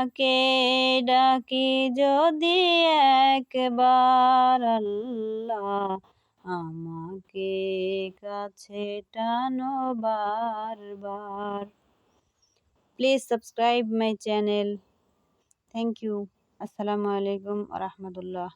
তোমাকে ডাকি যদি একবার, আল্লাহ আমাকে কাছে টানো বারবার। Please subscribe my channel thank you আসসালামু আলাইকুম রহমতুল্লাহ